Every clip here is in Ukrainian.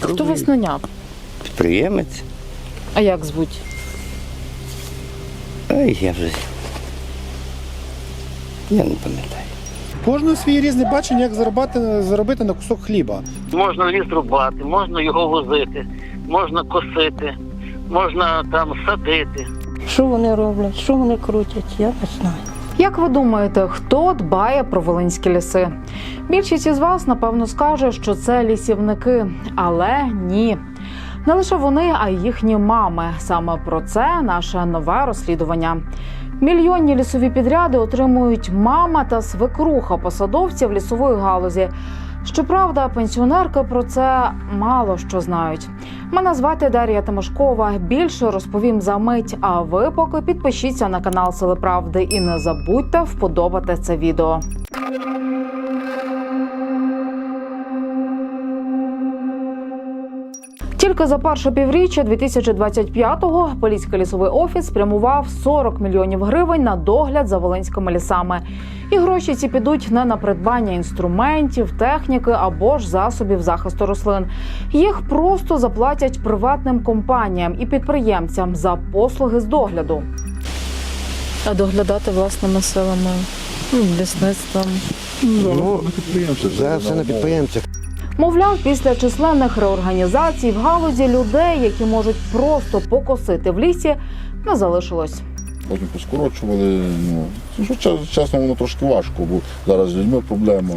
Хто вас наняв? Підприємець. А як звуть? Ай, я вже. Я не пам'ятаю. Кожного своє різне бачення, як заробити, заробити на кусок хліба. Можна ліс рубати, можна його возити, можна косити, можна там садити. Що вони роблять, що вони крутять, я не знаю. Як ви думаєте, хто дбає про волинські ліси? Більшість із вас напевно скаже, що це лісівники, але ні. Не лише вони, а й їхні мами. Саме про це наше нове розслідування. Мільйонні лісові підряди отримують мама та свекруха посадовців лісової галузі. Щоправда, пенсіонерки про це мало що знають. Мене звати Дар'я Тимошкова. Більше розповім за мить. А ви поки підпишіться на канал Сили Правди і не забудьте вподобати це відео. Тільки за перше півріччя 2025-го Поліський лісовий офіс спрямував 40 мільйонів гривень на догляд за волинськими лісами. І гроші ці підуть не на придбання інструментів, техніки або ж засобів захисту рослин. Їх просто заплатять приватним компаніям і підприємцям за послуги з догляду. А доглядати власними силами, лісництвом. Ну, зараз все на підприємцях. Мовляв, після численних реорганізацій в галузі людей, які можуть просто покосити в лісі, не залишилось. Потім поскорочували. Ну, чесно, воно трошки важко, бо зараз з людьми проблема.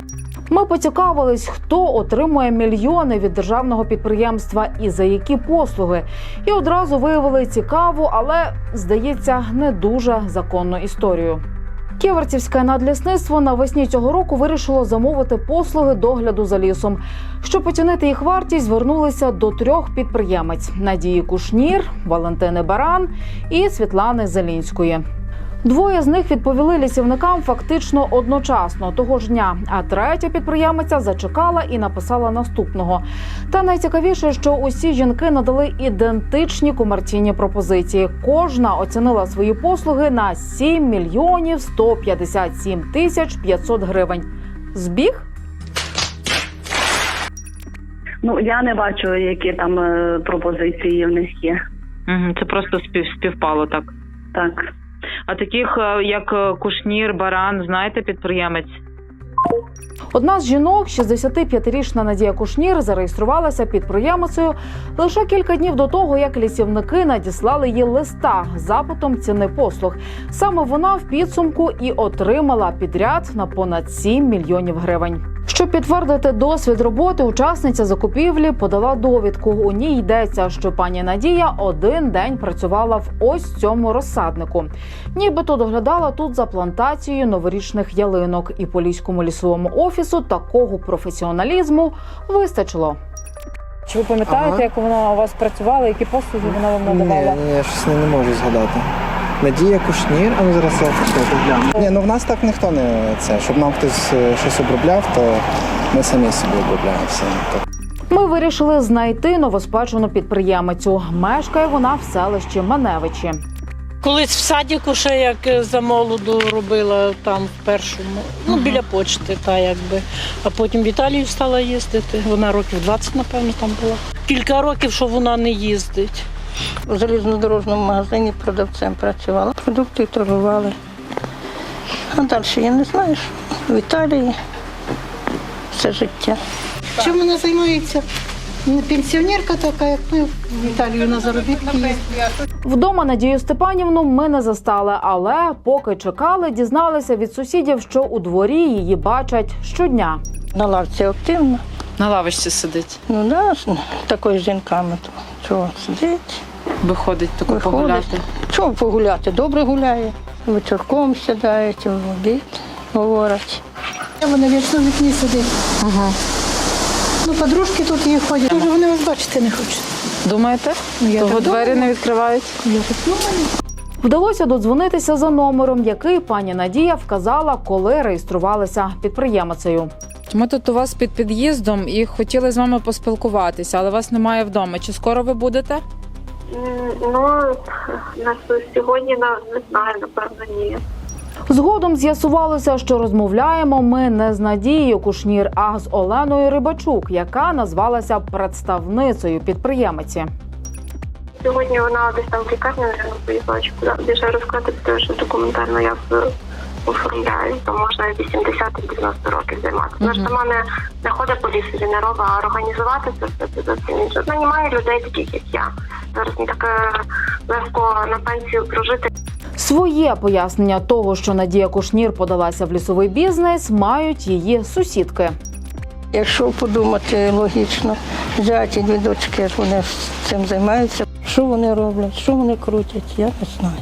Ми поцікавились, хто отримує мільйони від державного підприємства і за які послуги. І одразу виявили цікаву, але здається, не дуже законну історію. Ківерцівське надлісництво навесні цього року вирішило замовити послуги догляду за лісом. Щоб оцінити їх вартість, звернулися до трьох підприємець: Надії Кушнір, Валентини Баран і Світлани Зелінської. Двоє з них відповіли лісівникам фактично одночасно того ж дня. А третя підприємиця зачекала і написала наступного. Та найцікавіше, що усі жінки надали ідентичні комерційні пропозиції. Кожна оцінила свої послуги на 7 мільйонів 157 тисяч 500 гривень. Збіг? Ну я не бачу, які там е, пропозиції в них є. Це просто спів, співпало так. Так. А таких, е, як е, Кушнір, Баран, знаєте, підприємець? Одна з жінок, 65-річна Надія Кушнір, зареєструвалася підприємицею лише кілька днів до того, як лісівники надіслали їй листа з запитом ціни послуг. Саме вона в підсумку і отримала підряд на понад 7 мільйонів гривень. Щоб підтвердити досвід роботи, учасниця закупівлі подала довідку. У ній йдеться, що пані Надія один день працювала в ось цьому розсаднику. Нібито доглядала тут за плантацією новорічних ялинок, і поліському лісовому офісу такого професіоналізму вистачило. Чи ви пам'ятаєте, Ага. як вона у вас працювала, які послуги вона вам Ні, ні, я щось не можу згадати. Надія Кушнір, а ну зараз я. Ні, ну в нас так ніхто не це. Щоб нам хтось е, щось обробляв, то ми самі собі обробляємо все. Ми вирішили знайти новоспечену підприємицю. Мешкає вона в селищі Маневичі. Колись в садіку ще як е, за молоду робила там в першому, ну біля почти, та якби. А потім в Італію стала їздити. Вона років 20, напевно, там була. Кілька років, що вона не їздить. У залізнодорожному магазині продавцем працювала. Продукти торгували. А далі я не знаю. В Італії все життя. Чим вона займається? Пенсіонерка така, як ми в Італію на заробітки. Вдома Надію Степанівну ми не застали, але поки чекали, дізналися від сусідів, що у дворі її бачать щодня. На лавці активно. На лавочці сидить, Ну да, такою з жінками. Чого сидить, виходить таку виходить. погуляти. Чого погуляти? Добре гуляє. Вечірком сідають, в обід говорять. Вона вічно в вікні сидить. Ага. Ну, подружки тут її ходять. Може, вони вас бачити не хочуть. Думаєте? Ну, я Того так двері думаю. не відкривають? Я так думаю. Вдалося додзвонитися за номером, який пані Надія вказала, коли реєструвалася підприємицею. Ми тут у вас під під'їздом і хотіли з вами поспілкуватися, але вас немає вдома. Чи скоро ви будете? Ну, на сьогодні на- не знаю, напевно, ні. Згодом з'ясувалося, що розмовляємо ми не з Надією Кушнір, а з Оленою Рибачук, яка назвалася представницею підприємиці. Сьогодні вона десь там в лікарні поїхала чи куди більше розказати, тому що документально я оформляю, то можна і 80-90 років займатися. Вона ж сама не, не ходить по лісу, не робить, а організувати це все це зовсім інше. Нанімає людей таких, як я. Зараз не так легко на пенсію прожити. Своє пояснення того, що Надія Кушнір подалася в лісовий бізнес, мають її сусідки. Якщо подумати логічно, зять і дві дочки вони цим займаються. Що вони роблять, що вони крутять, я не знаю.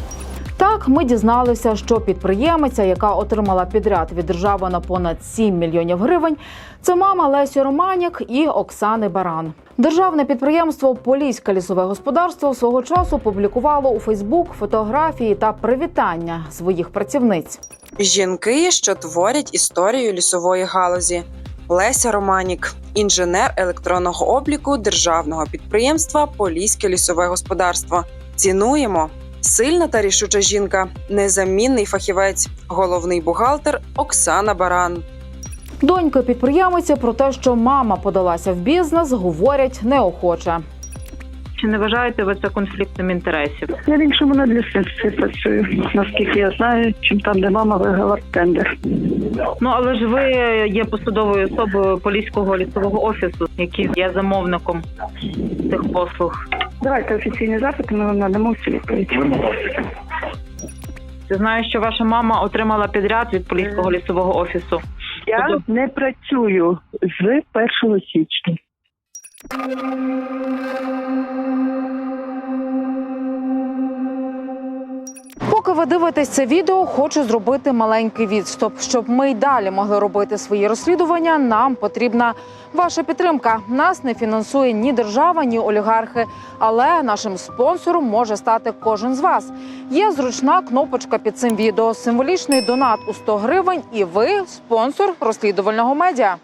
Так, ми дізналися, що підприємиця, яка отримала підряд від держави на понад 7 мільйонів гривень, це мама Лесі Романік і Оксани Баран. Державне підприємство Поліське лісове господарство свого часу публікувало у Фейсбук фотографії та привітання своїх працівниць. Жінки, що творять історію лісової галузі. Леся Романік, інженер електронного обліку державного підприємства Поліське лісове господарство. Цінуємо. Сильна та рішуча жінка, незамінний фахівець, головний бухгалтер Оксана Баран. Доньки підприємиці про те, що мама подалася в бізнес, говорять неохоче. Чи не вважаєте ви це конфліктом інтересів? Я більше на лісниці працюю, наскільки я знаю, чим там, де мама виграла тендер. Ну але ж ви є посадовою особою поліського лісового офісу, який є замовником цих послуг. Давайте офіційні запити, ми вам надамо всі відповіді. Ти знаєш, що ваша мама отримала підряд від поліського лісового офісу. Я не працюю з 1 січня. Поки ви дивитесь це відео, хочу зробити маленький відступ. Щоб ми й далі могли робити свої розслідування. Нам потрібна ваша підтримка. Нас не фінансує ні держава, ні олігархи. Але нашим спонсором може стати кожен з вас. Є зручна кнопочка під цим відео, символічний донат у 100 гривень, і ви спонсор розслідувального медіа.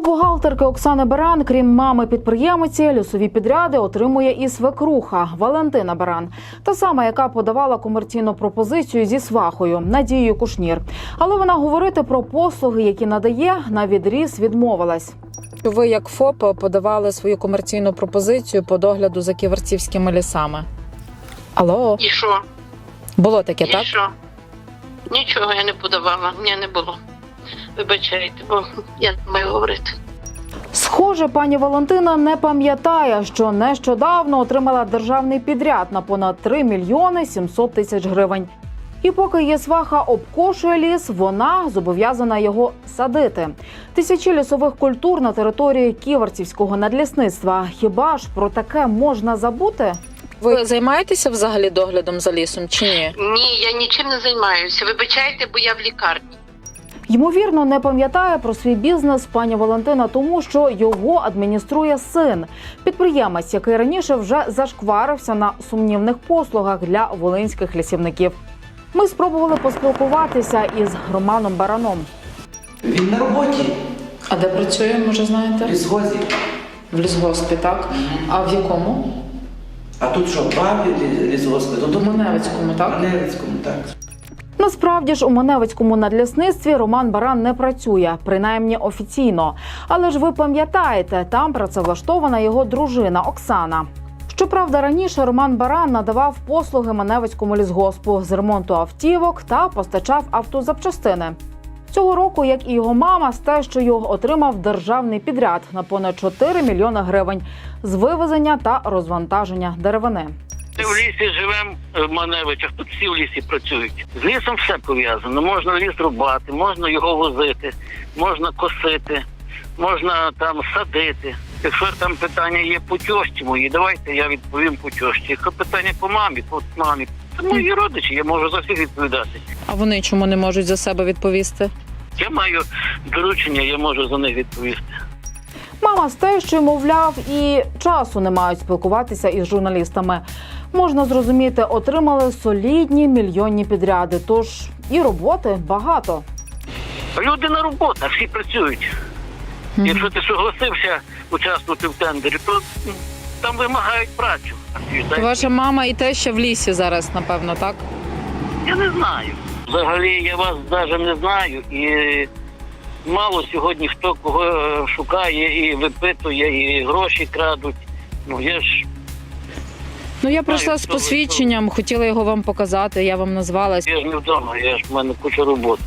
У бухгалтерки Оксани Баран, крім мами підприємиці, лісові підряди отримує і свекруха Валентина Баран, та сама, яка подавала комерційну пропозицію зі свахою Надією Кушнір. Але вона говорити про послуги, які надає, на відріз відмовилась. Ви, як ФОП, подавали свою комерційну пропозицію по догляду за ківерцівськими лісами. Алло, І що? було таке, так? що? Нічого я не подавала, ні, не було. Вибачайте, бо я не маю говорити. Схоже, пані Валентина не пам'ятає, що нещодавно отримала державний підряд на понад 3 мільйони 700 тисяч гривень. І поки її сваха обкошує ліс, вона зобов'язана його садити. Тисячі лісових культур на території Ківерцівського надлісництва. Хіба ж про таке можна забути? Ви займаєтеся взагалі доглядом за лісом чи ні? Ні, я нічим не займаюся. Вибачайте, бо я в лікарні. Ймовірно, не пам'ятає про свій бізнес пані Валентина, тому що його адмініструє син, підприємець, який раніше вже зашкварився на сумнівних послугах для волинських лісівників. Ми спробували поспілкуватися із Романом Бараном. Він на роботі А де працює, може знаєте? в лісгозі. В лісгоспі, так? А в якому? А тут що, два лі- лісгоспи? Тут В Маневицькому, в так? Маневицькому, так. Насправді ж у Маневицькому надлісництві Роман Баран не працює, принаймні офіційно. Але ж ви пам'ятаєте, там працевлаштована його дружина Оксана. Щоправда, раніше Роман Баран надавав послуги Маневицькому лісгоспу з ремонту автівок та постачав автозапчастини. Цього року, як і його мама, з тещою отримав державний підряд на понад 4 мільйони гривень з вивезення та розвантаження деревини. Ми в лісі живемо в Маневичах, тут всі в лісі працюють. З лісом все пов'язано. Можна ліс рубати, можна його возити, можна косити, можна там садити. Якщо там питання є по тьощі моїй, давайте я відповім по тьощі. Якщо питання по мамі, то мамі. Це мої родичі, я можу за всіх відповідати. А вони чому не можуть за себе відповісти? Я маю доручення, я можу за них відповісти. Мама з тещою, мовляв, і часу не мають спілкуватися із журналістами. Можна зрозуміти, отримали солідні мільйонні підряди, тож і роботи багато. Люди на роботу, всі працюють. Якщо ти согласився участвувати в тендері, то там вимагають працю. Ваша мама і те ще в лісі зараз, напевно, так? Я не знаю. Взагалі я вас навіть не знаю і мало сьогодні хто кого е, шукає і випитує, і гроші крадуть. Ну я ж Ну я прийшла з посвідченням, хотіла його вам показати. Я вам назвалась. я ж не вдома, я ж в мене куча роботи.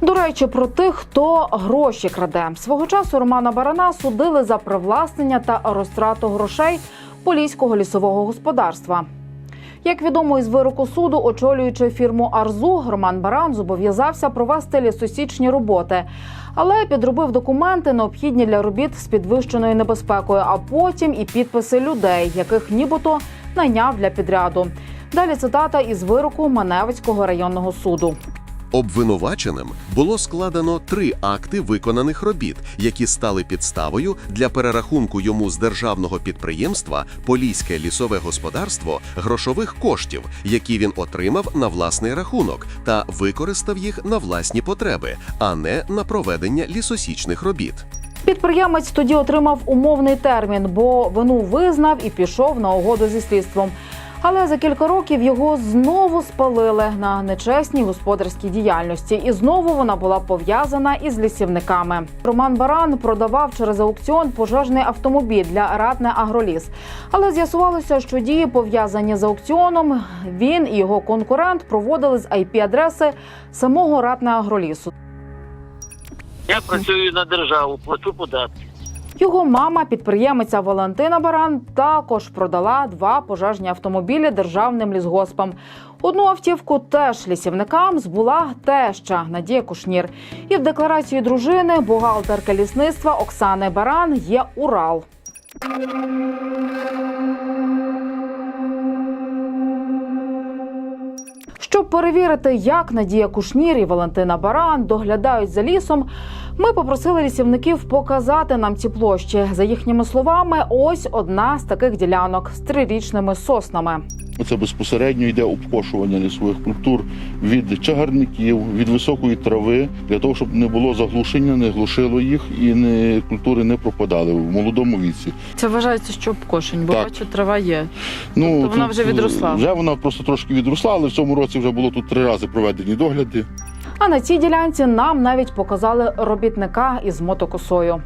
До речі, про тих, хто гроші краде. Свого часу Романа Барана судили за привласнення та розтрату грошей поліського лісового господарства. Як відомо із вироку суду, очолюючи фірму Арзу, Роман Баран зобов'язався провести лісосічні роботи, але підробив документи, необхідні для робіт з підвищеною небезпекою, а потім і підписи людей, яких нібито найняв для підряду. Далі цитата із вироку Маневицького районного суду. Обвинуваченим було складено три акти виконаних робіт, які стали підставою для перерахунку йому з державного підприємства Поліське лісове господарство грошових коштів, які він отримав на власний рахунок та використав їх на власні потреби, а не на проведення лісосічних робіт. Підприємець тоді отримав умовний термін, бо вину визнав і пішов на угоду зі слідством. Але за кілька років його знову спалили на нечесній господарській діяльності, і знову вона була пов'язана із лісівниками. Роман Баран продавав через аукціон пожежний автомобіль для ратне Агроліс. Але з'ясувалося, що дії пов'язані з аукціоном. Він і його конкурент проводили з IP-адреси самого ратне Агролісу. Я працюю на державу, плачу податки. Його мама, підприємиця Валентина Баран, також продала два пожежні автомобілі державним лісгоспам. Одну автівку теж лісівникам збула теща Надія Кушнір. І в декларації дружини бухгалтерки лісництва Оксани Баран є Урал. Щоб перевірити, як Надія Кушнір і Валентина Баран доглядають за лісом, ми попросили лісівників показати нам ці площі. За їхніми словами, ось одна з таких ділянок з трирічними соснами. Це безпосередньо йде обкошування лісових культур від чагарників, від високої трави, для того, щоб не було заглушення, не глушило їх і не, культури не пропадали в молодому віці. Це вважається, що обкошень, бо Так. бачу, трава є. Ну, Тобто вона тут, вже відросла? Вже вона просто трошки відросла, але в цьому році вже було тут три рази проведені догляди. А на цій ділянці нам навіть показали робітника із мотокосою.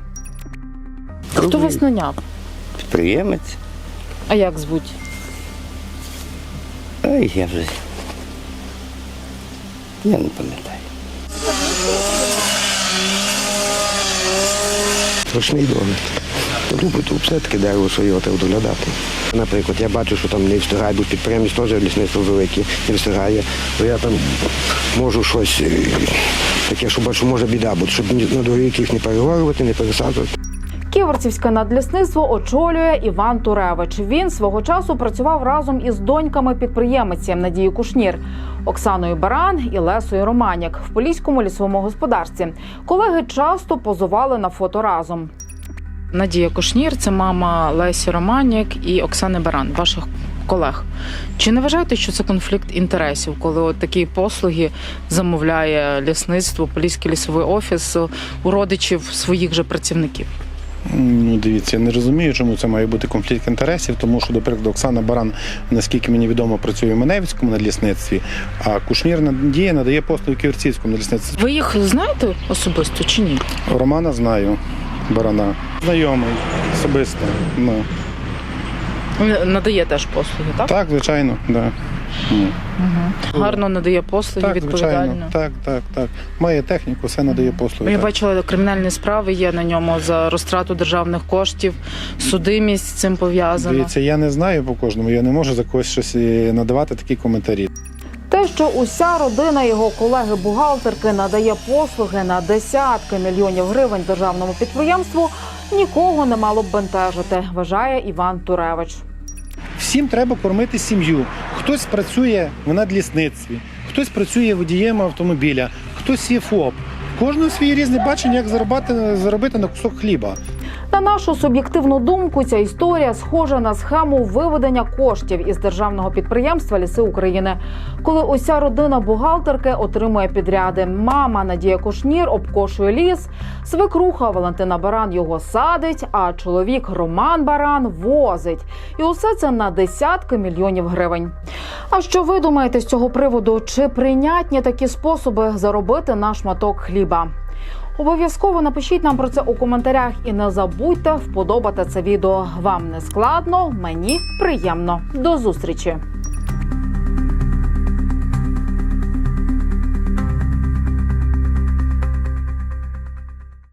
Хто вас наняв? Підприємець. А як звуть? Ай, я вже. Я не пам'ятаю. Страшний догляд. Любить тут все-таки дерево, треба доглядати. Наприклад, я бачу, що там не встигає, бо підприємець теж лісництво велике, не встигає, то я там можу щось е, таке, що бачу, може біда бути, щоб на доріг їх не перегорювати, не пересаджувати. Ківерцівське надлісництво очолює Іван Туревич. Він свого часу працював разом із доньками підприємиці Надії Кушнір, Оксаною Баран і Лесою Романік в поліському лісовому господарстві. Колеги часто позували на фото разом. Надія Кушнір, це мама Лесі Романік і Оксани Баран, ваших колег. Чи не вважаєте, що це конфлікт інтересів, коли от такі послуги замовляє лісництво, Поліський лісовий офіс у родичів своїх же працівників? Ну, дивіться, я не розумію, чому це має бути конфлікт інтересів, тому що, до прикладу, Оксана Баран, наскільки мені відомо, працює в Маневському надлісництві, а Кушнір Надія надає послуги Ківерцівському надлісництві. Ви їх знаєте особисто чи ні? Романа знаю, Барана. Знайомий, особисто. Ну. Надає теж послуги, так? Так, звичайно, да. Ну. Гарно надає послуги, Так, відповідально. звичайно. Так, так, так. Має техніку, все надає послуги. Я так. бачила, кримінальні справи є на ньому за розтрату державних коштів, судимість з цим пов'язана. Дивіться, я не знаю по кожному, я не можу за когось щось е, надавати такі коментарі. Те, що уся родина його колеги-бухгалтерки надає послуги на десятки мільйонів гривень державному підприємству, нікого не мало б бентежити, вважає Іван Туревич. Всім треба кормити сім'ю. Хтось працює в надлісництві, хтось працює водієм автомобіля, хтось є ФОП. Кожного своє різне бачення, як заробити, заробити на кусок хліба. На нашу суб'єктивну думку, ця історія схожа на схему виведення коштів із державного підприємства Ліси України, коли уся родина бухгалтерки отримує підряди. Мама Надія Кушнір обкошує ліс, свекруха Валентина Баран його садить, а чоловік Роман Баран возить. І усе це на десятки мільйонів гривень. А що ви думаєте з цього приводу? Чи прийнятні такі способи заробити на шматок хліба? Обов'язково напишіть нам про це у коментарях і не забудьте вподобати це відео. Вам не складно, мені приємно. До зустрічі!